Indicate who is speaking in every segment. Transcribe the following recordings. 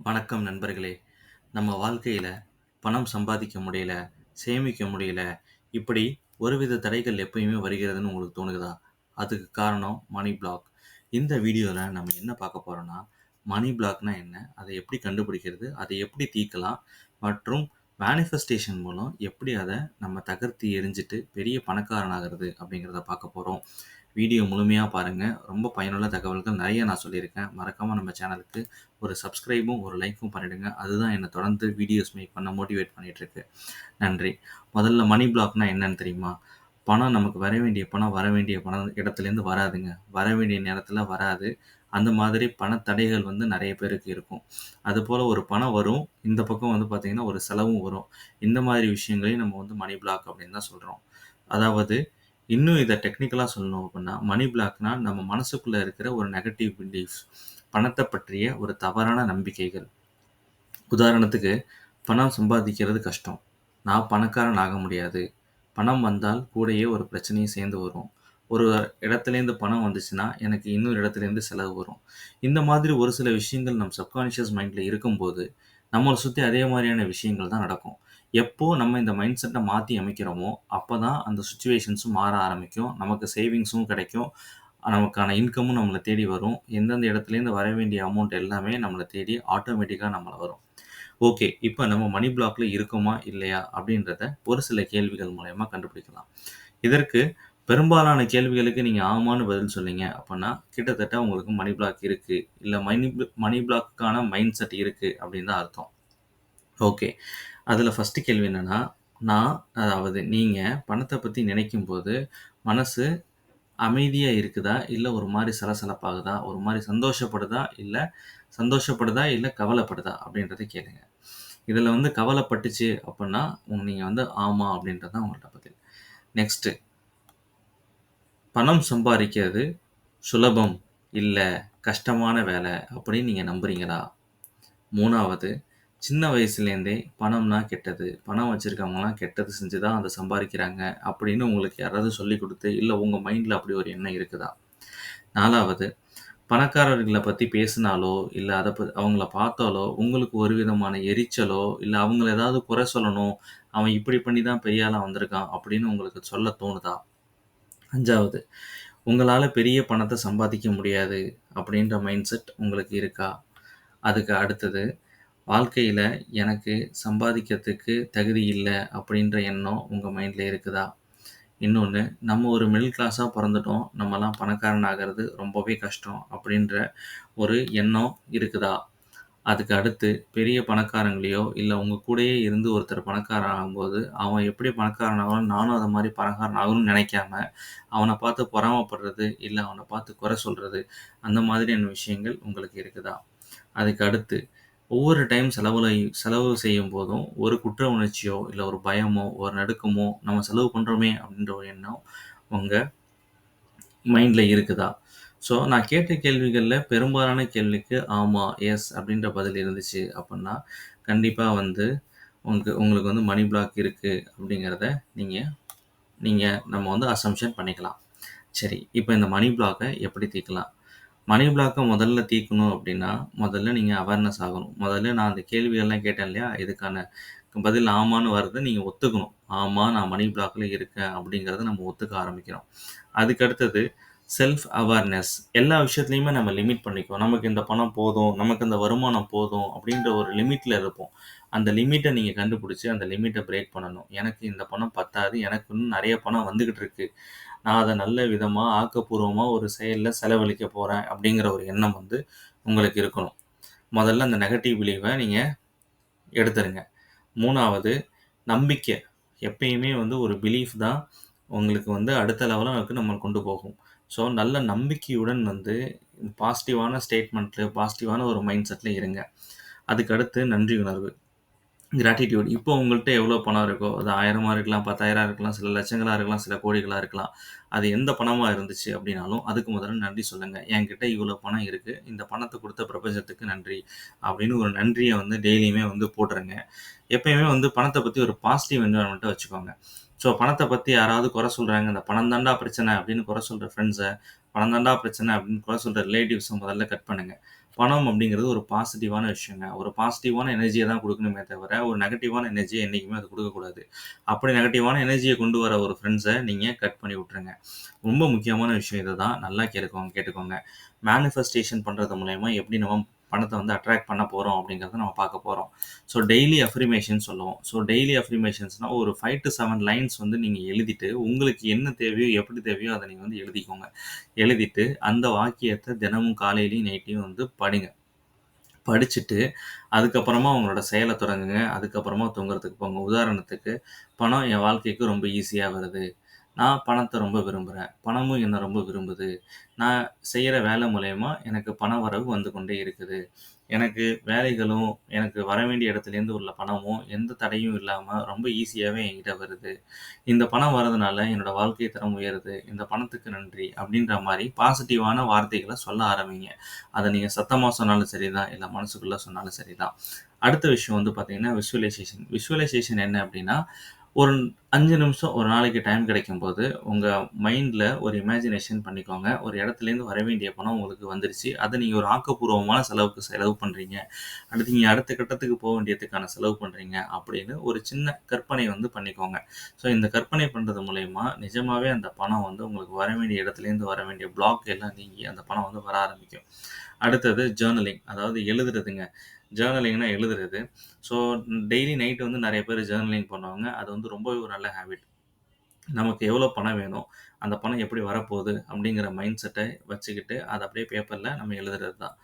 Speaker 1: வணக்கம் நண்பர்களே. நம்ம வாழ்க்கையில் பணம் சம்பாதிக்க முடியல சேமிக்க முடியல இப்படி ஒருவித தடைகள் எப்பயுமே வருகிறதுன்னு உங்களுக்கு தோணுதா? அதுக்கு காரணம் மணி பிளாக் இந்த வீடியோவில் நம்ம என்ன பார்க்க போகிறோன்னா மணி பிளாக்னா என்ன அதை எப்படி கண்டுபிடிக்கிறது அதை எப்படி தீர்க்கலாம் மற்றும் மேனிஃபெஸ்டேஷன் மூலம் எப்படி அதை நம்ம தகர்த்து எரிஞ்சிட்டு பெரிய பணக்காரனாகிறது அப்படிங்கிறத பார்க்க போகிறோம் வீடியோ முழுமையாக பாருங்கள் ரொம்ப பயனுள்ள தகவல்கள் நிறைய நான் சொல்லியிருக்கேன். மறக்காமல் நம்ம சேனலுக்கு ஒரு சப்ஸ்கிரைபும் ஒரு லைக்கும் பண்ணிவிடுங்க அதுதான் என்னை தொடர்ந்து வீடியோஸ் மேக் பண்ண மோட்டிவேட் பண்ணிகிட்ருக்கு நன்றி. முதல்ல மணி பிளாக்னா என்னன்னு தெரியுமா? பணம் நமக்கு வர வேண்டிய பணம் வர வேண்டிய பணம் இடத்துலேருந்து வராதுங்க. வர வேண்டிய நேரத்தில் வராது. அந்த மாதிரி பணத்தடைகள் வந்து நிறைய பேருக்கு இருக்கும். அதுபோல் ஒரு பணம் வரும். இந்த பக்கம் வந்து பார்த்திங்கன்னா ஒரு செலவும் வரும். இந்த மாதிரி விஷயங்களையும் நம்ம வந்து மணி பிளாக் அப்படின்னு தான் சொல்கிறோம் அதாவது இன்னும் இதை டெக்னிக்கலாக சொல்லணும் அப்படின்னா மணி பிளாக்னா நம்ம மனசுக்குள்ளே இருக்கிற ஒரு நெகட்டிவ் பிலீஃப்ஸ் பணத்தை பற்றிய ஒரு தவறான நம்பிக்கைகள். உதாரணத்துக்கு பணம் சம்பாதிக்கிறது கஷ்டம். நான் பணக்காரன் ஆக முடியாது. பணம் வந்தால் கூடயே ஒரு பிரச்சனையும் சேர்ந்து வரும். ஒரு இடத்துலேருந்து பணம் வந்துச்சுன்னா எனக்கு இன்னொரு இடத்துலேருந்து செலவு வரும். இந்த மாதிரி ஒரு சில விஷயங்கள் நம் சப்கான்ஷியஸ் மைண்டில் இருக்கும்போது நம்மளை சுற்றி அதே மாதிரியான விஷயங்கள் தான் நடக்கும். எப்போ நம்ம இந்த மைண்ட் செட்டை மாற்றி அமைக்கிறோமோ அப்போ தான் அந்த சுச்சுவேஷன்ஸும் மாற ஆரம்பிக்கும். நமக்கு சேவிங்ஸும் கிடைக்கும். நமக்கான இன்கமும் நம்மளை தேடி வரும். எந்தெந்த இடத்துலேருந்து வர வேண்டிய அமௌண்ட் எல்லாமே நம்மளை தேடி ஆட்டோமேட்டிக்காக நம்மளை வரும். ஓகே இப்போ நம்ம மணி பிளாக்ல இருக்கோமா இல்லையா அப்படின்றத ஒரு சில கேள்விகள் மூலயமா கண்டுபிடிக்கலாம். இதற்கு பெரும்பாலான கேள்விகளுக்கு நீங்கள் ஆமான்னு பதில் சொன்னீங்க அப்படின்னா கிட்டத்தட்ட உங்களுக்கு மணி பிளாக் இருக்குது இல்லை மணி மணி பிளாக்குக்கான மைண்ட் செட் இருக்குது அப்படின்னு தான் அர்த்தம். ஓகே அதில் ஃபஸ்ட்டு கேள்வி என்னென்னா நான் அதாவது நீங்கள் பணத்தை பற்றி நினைக்கும்போது மனசு அமைதியாக இருக்குதா? இல்லை ஒரு மாதிரி சலசலப்பாகுதா? ஒரு மாதிரி சந்தோஷப்படுதா? இல்லை சந்தோஷப்படுதா? இல்லை கவலைப்படுதா? அப்படின்றத கேளுங்க. இதில் வந்து கவலைப்பட்டுச்சு அப்படின்னா நீங்கள் வந்து ஆமாம் அப்படின்றது தான் உங்கள்கிட்ட பதில். நெக்ஸ்ட்டு பணம் சம்பாதிக்கிறது சுலபம் இல்லை கஷ்டமான வேலை அப்படின்னு நீங்கள் நம்புறீங்களா? மூணாவது சின்ன வயசுலேருந்தே பணம்னா கெட்டது. பணம் வச்சுருக்கவங்களாம் கெட்டது செஞ்சு தான் அதை சம்பாதிக்கிறாங்க அப்படின்னு உங்களுக்கு யாராவது சொல்லி கொடுத்து இல்லை உங்கள் மைண்டில் அப்படி ஒரு எண்ணம் இருக்குதா? நாலாவது பணக்காரர்களை பற்றி பேசினாலோ இல்லை அதை ப அவங்கள பார்த்தாலோ உங்களுக்கு ஒரு விதமான எரிச்சலோ இல்லை அவங்கள ஏதாவது குறை சொல்லணும் அவன் இப்படி பண்ணி தான் பெரியாளாக வந்திருக்கான் அப்படின்னு உங்களுக்கு சொல்ல தோணுதா? அஞ்சாவது உங்களால் பெரிய பணத்தை சம்பாதிக்க முடியாது அப்படின்ற மைண்ட் செட் உங்களுக்கு இருக்கா? அதுக்கு அடுத்தது வாழ்க்கையில் எனக்கு சம்பாதிக்கிறதுக்கு தகுதி இல்லை அப்படின்ற எண்ணம் உங்கள் மைண்டில் இருக்குதா? இன்னொன்று நம்ம ஒரு மிடில் கிளாஸாக பிறந்துட்டோம் நம்மலாம் பணக்காரன் ஆகிறது ரொம்பவே கஷ்டம் அப்படின்ற ஒரு எண்ணம் இருக்குதா? அதுக்கு அடுத்து பெரிய பணக்காரங்களையோ இல்லை உங்கள் கூடயே இருந்து ஒருத்தர் பணக்காரன் ஆகும்போது அவன் எப்படி பணக்காரன் ஆகணும் நானும் அதை மாதிரி பணக்காரன் ஆகணும்னு நினைக்காம அவனை பார்த்து பொறாமப்படுறது இல்லை அவனை பார்த்து குறை சொல்கிறது அந்த மாதிரியான விஷயங்கள் உங்களுக்கு இருக்குதா? அதுக்கு அடுத்து ஒவ்வொரு டைம் செலவுல செலவு செய்யும் போதும் ஒரு குற்ற உணர்ச்சியோ இல்லை ஒரு பயமோ ஒரு நடுக்கமோ நம்ம செலவு பண்ணுறோமே அப்படின்ற ஒரு எண்ணம் உங்கள் மைண்டில் இருக்குதா? ஸோ நான் கேட்ட கேள்விகளில் பெரும்பாலான கேள்விக்கு ஆமாம் எஸ் அப்படின்ற பதில் இருந்துச்சு அப்படின்னா கண்டிப்பாக வந்து உங்களுக்கு உங்களுக்கு வந்து மணி பிளாக் இருக்குது அப்படிங்கிறத நீங்கள் நீங்கள் நம்ம வந்து அசம்ஷன் பண்ணிக்கலாம். சரி இப்போ இந்த மணி பிளாக்கை எப்படி தீர்க்கலாம்? மணி பிளாக்கை முதல்ல தீர்க்கணும் அப்படின்னா முதல்ல நீங்கள் அவேர்னஸ் ஆகணும். முதல்ல நான் அந்த கேள்விகள்லாம் கேட்டேன் இல்லையா? இதுக்கான பதில் ஆமான்னு வர்றதை நீங்கள் ஒத்துக்கணும். ஆமாம் நான் மணி பிளாக்ல இருக்கேன் அப்படிங்கிறத நம்ம ஒத்துக்க ஆரம்பிக்கிறோம் அதுக்கு அடுத்தது செல்ஃப் அவேர்னஸ் எல்லா விஷயத்துலையுமே நம்ம லிமிட் பண்ணிக்குவோம். நமக்கு இந்த பணம் போதும் நமக்கு இந்த வருமானம் போதும் அப்படின்ற ஒரு லிமிட்டில் இருப்போம். அந்த லிமிட்டை நீங்கள் கண்டுபிடிச்சி அந்த லிமிட்டை பிரேக் பண்ணணும். எனக்கு இந்த பணம் பத்தாது எனக்கு இன்னும் நிறைய பணம் வந்துக்கிட்டு இருக்கு. நான் அதை நல்ல விதமாக ஆக்கப்பூர்வமாக ஒரு செயலில் செலவழிக்க போகிறேன் அப்படிங்கிற ஒரு எண்ணம் வந்து உங்களுக்கு இருக்கணும். முதல்ல அந்த நெகட்டிவ் பிலீவை நீங்கள் எடுத்துருங்க. மூணாவது நம்பிக்கை. எப்பயுமே வந்து ஒரு பிலீஃப் தான் உங்களுக்கு வந்து அடுத்த லெவலுக்கு நம்ம கொண்டு போகும். ஸோ நல்ல நம்பிக்கையுடன் வந்து பாசிட்டிவான ஸ்டேட்மெண்ட்டில் பாசிட்டிவான ஒரு மைண்ட் செட்டில் இருங்க. அதுக்கு அடுத்து நன்றி உணர்வு. கிராட்டிடியூட் இப்போ உங்கள்கிட்ட எவ்வளோ பணம் இருக்கோ அது ஆயிரமாக இருக்கலாம் பத்தாயிரம் இருக்கலாம் சில லட்சங்களாக இருக்கலாம் சில கோடிகளாக இருக்கலாம் அது எந்த பணமாக இருந்துச்சு அப்படின்னாலும் அதுக்கு முதல்ல நன்றி சொல்லுங்கள் என்கிட்ட இவ்வளோ பணம் இருக்குது இந்த பணத்தை கொடுத்த பிரபஞ்சத்துக்கு நன்றி அப்படின்னு ஒரு நன்றியை வந்து டெய்லியுமே வந்து போட்டுருங்க. எப்பயுமே வந்து பணத்தை பற்றி ஒரு பாசிட்டிவ் என்வரன்மெண்ட்டை வச்சுக்கோங்க. ஸோ பணத்தை பற்றி யாராவது குறை சொல்கிறாங்க இந்த பணம் தாண்டா பிரச்சனை அப்படின்னு குறை சொல்கிற ஃப்ரெண்ட்ஸை பணம் தாண்டா பிரச்சனை அப்படின்னு குறை சொல்கிற ரிலேட்டிவ்ஸை முதல்ல கட் பண்ணுங்கள் பணம் அப்படிங்கிறது ஒரு பாசிட்டிவான விஷயங்க. ஒரு பாசிட்டிவான எனர்ஜியை தான் கொடுக்கணுமே தவிர, ஒரு நெகட்டிவான எனர்ஜியை என்றைக்குமே அது கொடுக்கக்கூடாது அப்படி நெகட்டிவான எனர்ஜியை கொண்டு வர ஒரு ஃப்ரெண்ட்ஸை நீங்கள் கட் பண்ணி விட்டுருங்க. ரொம்ப முக்கியமான விஷயம் இதை தான் நல்லா கேட்டுக்கோங்க கேட்டுக்கோங்க. மேனிஃபெஸ்டேஷன் பண்ணுறது மூலயமா எப்படி நம்ம பணத்தை வந்து அட்ராக்ட் பண்ண போகிறோம் அப்படிங்கிறத நம்ம பார்க்க போகிறோம் ஸோ டெய்லி அஃப்ரிமேஷன் சொல்லுவோம். ஸோ டெய்லி அஃப்ரிமேஷன்ஸ்னால் ஒரு 5-7 லைன்ஸ் வந்து நீங்கள் எழுதிட்டு, உங்களுக்கு என்ன தேவையோ, எப்படி தேவையோ அதை நீங்கள் வந்து எழுதிக்கோங்க. எழுதிட்டு அந்த வாக்கியத்தை தினமும் காலையிலையும் நைட்டையும் வந்து படிங்க. படிச்சுட்டு, அதுக்கப்புறமா உங்களோட செயலை தொடங்குங்க. அதுக்கப்புறமா தூங்குறதுக்கு போங்க. உதாரணத்துக்கு, "பணம் என் வாழ்க்கைக்கு ரொம்ப ஈஸியாக வருது. நான் பணத்த ரொம்ப விரும்புறேன். பணமும் என்ன ரொம்ப விரும்புது. நான் செய்கிற வேலை மூலியமா எனக்கு பண வரவு வந்து கொண்டே இருக்குது. எனக்கு வேலைகளும், எனக்கு வர வேண்டிய இடத்துலேருந்து உள்ள பணமும் எந்த தடையும் இல்லாம ரொம்ப ஈஸியாவே என்கிட்ட வருது. இந்த பணம் வரதுனால என்னோட வாழ்க்கை தரம் உயருது. இந்த பணத்துக்கு நன்றி." அப்படின்ற மாரி பாசிட்டிவான வார்த்தைகள சொல்ல ஆரம்பிங்க. அத நீங்க சத்தமா சொன்னாலும் சரிதான், இல்ல மனசுக்குள்ள சொன்னாலும் சரிதான். அடுத்த விஷயம் வந்து பார்த்தீங்கன்னா, விசுவலைசேஷன். விசுவலைசேஷன் என்ன அப்படின்னா, ஒரு 5 நிமிஷம் ஒரு நாளைக்கு டைம் கிடைக்கும்போது, உங்க மைண்ட்ல ஒரு இமேஜினேஷன் பண்ணிக்கோங்க. ஒரு இடத்துலேருந்து வர வேண்டிய பணம் உங்களுக்கு வந்துருச்சு. அத நீங்க ஒரு ஆக்கப்பூர்வமான செலவுக்கு செலவு பண்றீங்க. அடுத்து நீங்க அடுத்த கட்டத்துக்கு போ வேண்டியதுக்கான செலவு பண்றீங்க அப்படின்னு ஒரு சின்ன கற்பனை வந்து பண்ணிக்கோங்க. ஸோ இந்த கற்பனை பண்றது மூலியமா நிஜமாவே அந்த பணம் வந்து உங்களுக்கு வர வேண்டிய இடத்துலேருந்து வர வேண்டிய பிளாக் எல்லாம் நீங்கி அந்த பணம் வந்து வர ஆரம்பிக்கும். அடுத்தது ஜர்னலிங். அதாவது எழுதுறதுங்க. ஜேர்னலிங்னா எழுதுறது. ஸோ டெய்லி நைட் வந்து நெறைய பேர் ஜேர்னலிங் பண்ணுவாங்க. அது வந்து ரொம்பவே ஒரு நல்ல ஹேபிட். நமக்கு எவ்வளோ பணம் வேணும்? அந்த பணம் எப்படி வரப்போகுது? அப்படிங்கிற மைண்ட் செட்ட வச்சுக்கிட்டு, அத அப்படியே பேப்பர்ல நம்ம எழுதுறது தான்.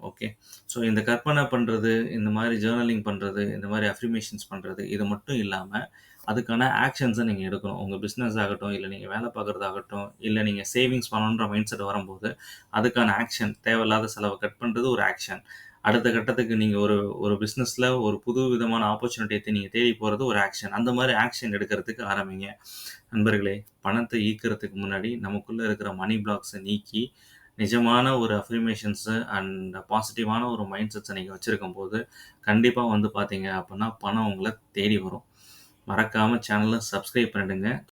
Speaker 1: ஓகே. ஸோ இந்த கற்பனை பண்றது, இந்த மாரி ஜேர்னலிங் பண்றது, இந்த மாரி அஃபர்மேஷன்ஸ் பண்றது, இது மட்டும் இல்லாம, அதுக்கான ஆக்ஷன்ஸ நீங்க எடுக்கணும். உங்க பிசினஸ் ஆகட்டும், இல்ல நீங்க வேலை பார்க்குறதாகட்டும் இல்ல நீங்க சேவிங்ஸ் பண்ணணுன்ற மைண்ட் செட் வரும்போது, அதுக்கான ஆக்ஷன் தேவையில்லாத செலவ கட் பண்றது ஒரு ஆக்ஷன். அடுத்த கட்டத்துக்கு நீங்கள் ஒரு ஒரு பிஸ்னஸில் ஒரு புது விதமான ஆப்பர்ச்சுனிட்டியை நீங்கள் தேடி போகிறது ஒரு ஆக்ஷன். அந்த மாதிரி ஆக்ஷன் எடுக்கிறதுக்கு ஆரம்பிங்க. நண்பர்களே, பணத்தை ஈர்க்கிறதுக்கு முன்னாடி நமக்குள்ளே இருக்கிற மணி பிளாக்ஸை நீக்கி, நிஜமான ஒரு அஃபர்மேஷன்ஸு அண்ட் பாசிட்டிவான ஒரு மைண்ட் செட்ஸை நீங்கள் வச்சுருக்கும் போது கண்டிப்பாக வந்து பார்த்தீங்க அப்படின்னா, பணம் உங்களை தேடி வரும். மறக்காமல் சேனலை சப்ஸ்கிரைப் பண்ணிடுங்க.